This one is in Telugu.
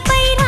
పైన